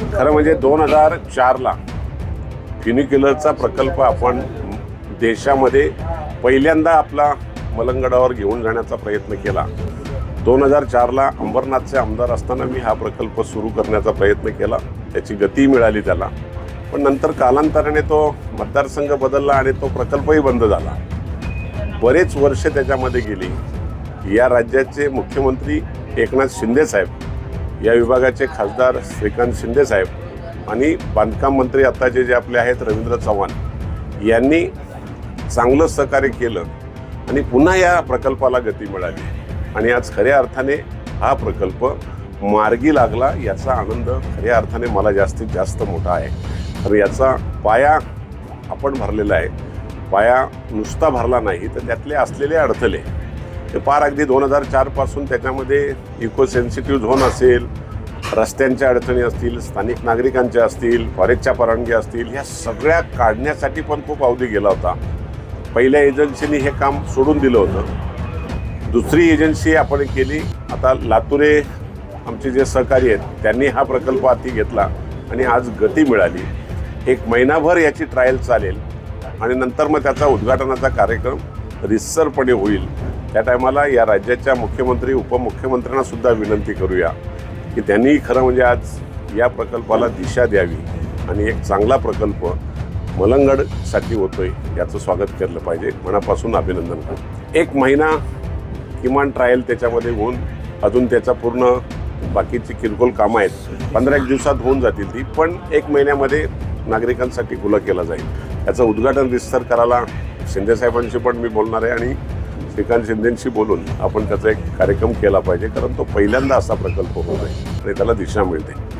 खरं म्हणजे दोन हजार चारला फिनिक्युलरचा प्रकल्प आपण देशामध्ये पहिल्यांदा आपला मलंगडावर घेऊन जाण्याचा प्रयत्न केला. दोन हजार चारला अंबरनाथचे आमदार असताना मी हा प्रकल्प सुरू करण्याचा प्रयत्न केला. त्याची गती मिळाली त्याला. पण नंतर कालांतराने तो मतदारसंघ बदलला आणि तो प्रकल्पही बंद झाला. बरेच वर्ष त्याच्यामध्ये गेली. या राज्याचे मुख्यमंत्री एकनाथ शिंदे साहेब या विभागाचे खासदार श्रीकांत शिंदे साहेब आणि बांधकाम मंत्री आत्ताचे जे आपले आहेत रवींद्र चव्हाण यांनी चांगलं सहकार्य केलं आणि पुन्हा या प्रकल्पाला गती मिळाली. आणि आज खऱ्या अर्थाने हा प्रकल्प मार्गी लागला याचा आनंद खऱ्या अर्थाने मला जास्तीत जास्त मोठा आहे. तर याचा पाया आपण भरलेला आहे. पाया नुसता भरला नाही तर त्यातले असलेले अडथळे ते फार अगदी दोन हजार चारपासून त्याच्यामध्ये इको सेन्सिटिव्ह झोन असेल रस्त्यांच्या अडचणी असतील स्थानिक नागरिकांच्या असतील फॉरेस्टच्या परवानगी असतील ह्या सगळ्या काढण्यासाठी पण खूप अवधी गेला होता. पहिल्या एजन्सीनी हे काम सोडून दिलं होतं. दुसरी एजन्सी आपण केली आता लातुरे आमचे जे सहकारी आहेत त्यांनी हा प्रकल्प हाती घेतला आणि आज गती मिळाली. एक महिनाभर याची ट्रायल चालेल आणि नंतर मग त्याचा उद्घाटनाचा कार्यक्रम रिसरपणे होईल. त्या टायमाला या राज्याच्या मुख्यमंत्री उपमुख्यमंत्र्यांना सुद्धा विनंती करूया की त्यांनी खरं म्हणजे आज या प्रकल्पाला दिशा द्यावी आणि एक चांगला प्रकल्प मलंगडसाठी होतोय याचं स्वागत केलं पाहिजे. मनापासून अभिनंदन करतो. एक महिना किमान ट्रायल त्याच्यामध्ये होऊन अजून त्याचा पूर्ण बाकीची किरकोळ कामं आहेत. पंधरा एक दिवसात होऊन जातील ती पण एक महिन्यामध्ये नागरिकांसाठी खुलं केलं जाईल. त्याचं उद्घाटन विस्तार करायला शिंदेसाहेबांशी पण मी बोलणार आहे आणि श्रीकांत शिंदेशी बोलून आपण त्याचा एक कार्यक्रम केला पाहिजे कारण तो पहिल्यांदा असा प्रकल्प होत आहे आणि त्याला दिशा मिळते.